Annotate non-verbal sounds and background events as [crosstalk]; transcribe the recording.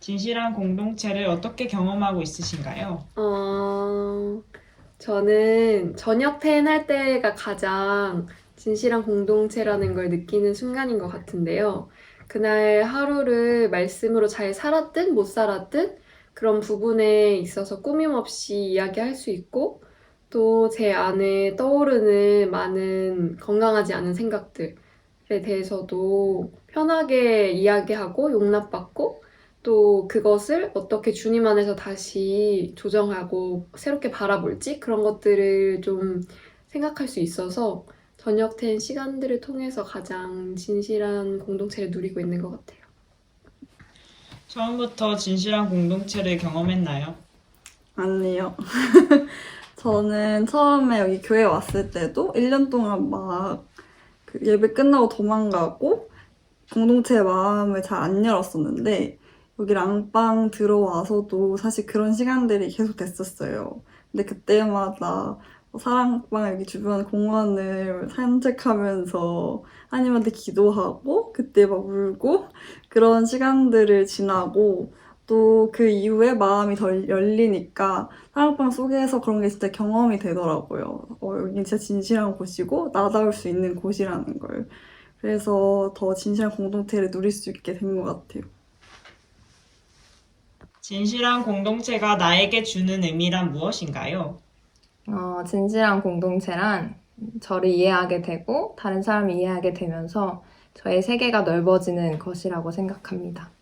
진실한 공동체를 어떻게 경험하고 있으신가요? 어, 저는 저녁 퇴근할 때가 가장 진실한 공동체라는 걸 느끼는 순간인 것 같은데요. 그날 하루를 말씀으로 잘 살았든 못 살았든 그런 부분에 있어서 꾸밈 없이 이야기할 수 있고 또 제 안에 떠오르는 많은 건강하지 않은 생각들에 대해서도 편하게 이야기하고 용납받고 또 그것을 어떻게 주님 안에서 다시 조정하고 새롭게 바라볼지 그런 것들을 좀 생각할 수 있어서 저녁 텐 시간들을 통해서 가장 진실한 공동체를 누리고 있는 것 같아요. 처음부터 진실한 공동체를 경험했나요? 아니요. [laughs] 저는 처음에 여기 교회 왔을 때도 1년 동안 막 그 예배 끝나고 도망가고 공동체의 마음을 잘 안 열었었는데 여기 랑방 들어와서도 사실 그런 시간들이 계속 됐었어요. 근데 그때마다 사랑방 여기 주변 공원을 산책하면서 하나님한테 기도하고 그때 막 울고 그런 시간들을 지나고 또 그 이후에 마음이 덜 열리니까 사랑방 속에서 그런 게 진짜 경험이 되더라고요. 어, 여긴 진짜 진실한 곳이고 나다울 수 있는 곳이라는 걸. 그래서 더 진실한 공동체를 누릴 수 있게 된 것 같아요. 진실한 공동체가 나에게 주는 의미란 무엇인가요? 어, 진실한 공동체란 저를 이해하게 되고 다른 사람을 이해하게 되면서 저의 세계가 넓어지는 것이라고 생각합니다.